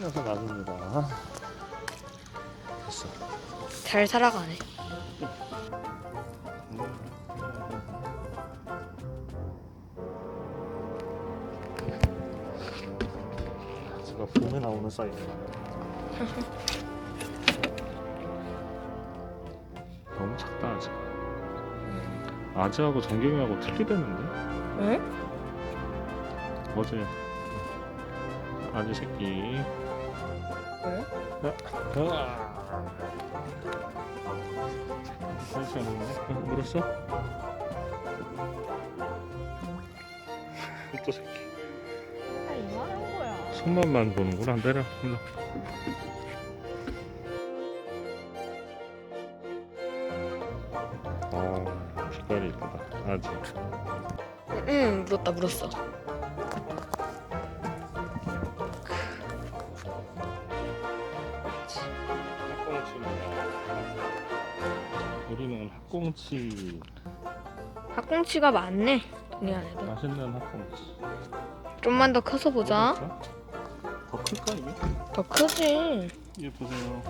녀석 아닙니다. 됐어. 잘 살아가네. 제가 봄에 나오는 사이즈. 너무 작다 아직. 아지하고 정경이하고 틀리다는데? 응? 어제 아지 새끼. 왜? 살수 없는데? 물었어? 또 새끼. 아 이만한 거야. 손만만 보는구나. 내려. 일로. 아, 색깔이 이쁘다. 아지. 응 물었다 물었어. 우리는 학꽁치 학꽁치가 많네. 우리 안에도. 맛있는 학꽁치. 좀만 더 커서 보자. 더 클까 이게? 더 크지. 이게 보세요.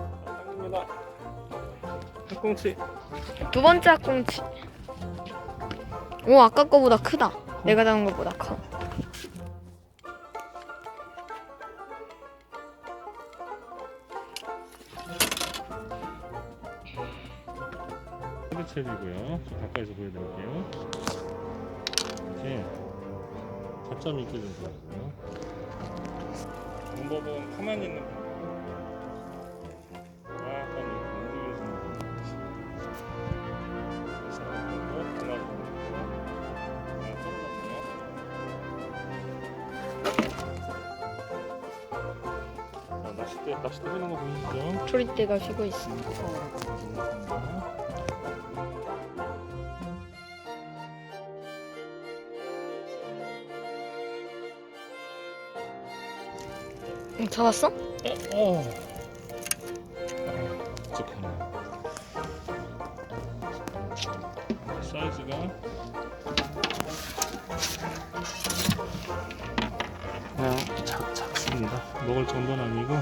입니다. 학꽁치. 두 번째 학꽁치. 오 아까 거보다 크다. 내가 잡은 것보다 커. 헤드첼이고요. 저 가까이서 보여드릴게요. 이렇게 저점 있게 좀 보여주고요. 방법은 가만히 있는 거. 아, 낚싯대, 낚싯대 해놓은 거 보이시죠? 초리대가 쉬고 있어. 응, 잡았어? 어. 부족하네. 사이즈가 그냥 작, 작습니다. 먹을 정도는 아니고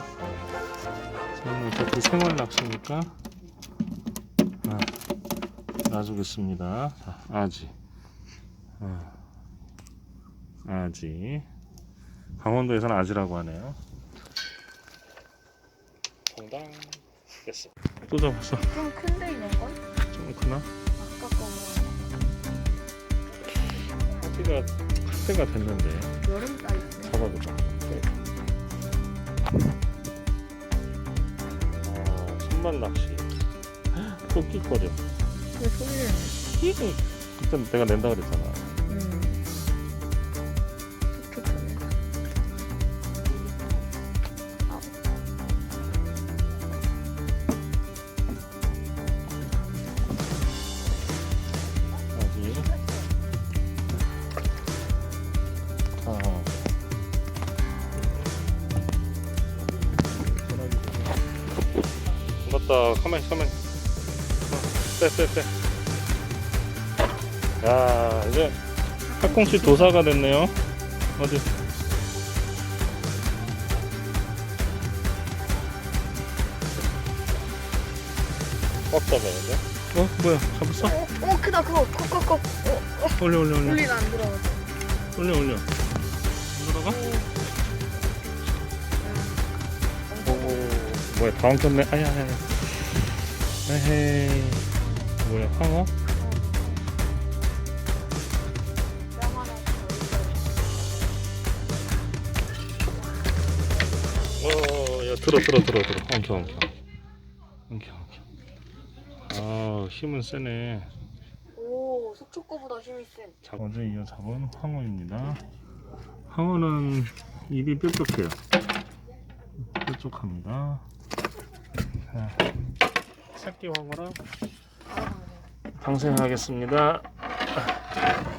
저는 어차피 생활 낚시니까 아, 놔주겠습니다. 자, 아지. 아, 아지. 강원도에서는 아지라고 하네요. 정당 됐어. 또 잡았어. 좀 큰데 이런 건? 좀 크나? 아까 거보다 커피가 클 때가 됐는데 여름 사이즈. 잡아보자. 아, 손만 낚시. 또 끽거려. 왜 소리를 내? 그때 내가 낸다 그랬잖아. 맞다. 가만히, 가만히. 어, 빼, 빼, 빼. 야, 이제 학꽁치 도사가 됐네요. 어디? 꽉 잡아야 돼. 어, 뭐야? 잡았어? 어, 어 크다 그거 콕콕콕. 어, 올려, 올려, 올려. 울리가 안 들어가서. 올려, 올려. 안 들어가? 오, 뭐야? 다 엉켰네. 아야, 아야. 에헤이. 뭐야? 황어? 어, 야, 들어, 들어, 들어, 들어. 엉켜, 엉켜. 엉켜, 엉켜. 아, 힘은 세네. 오 속초 거보다 힘이 센. 자, 어제 이어 잡은 황어입니다. 황어는 입이 뾰족해요. 뾰족합니다. 자, 새끼 황어랑 방생하겠습니다. 음.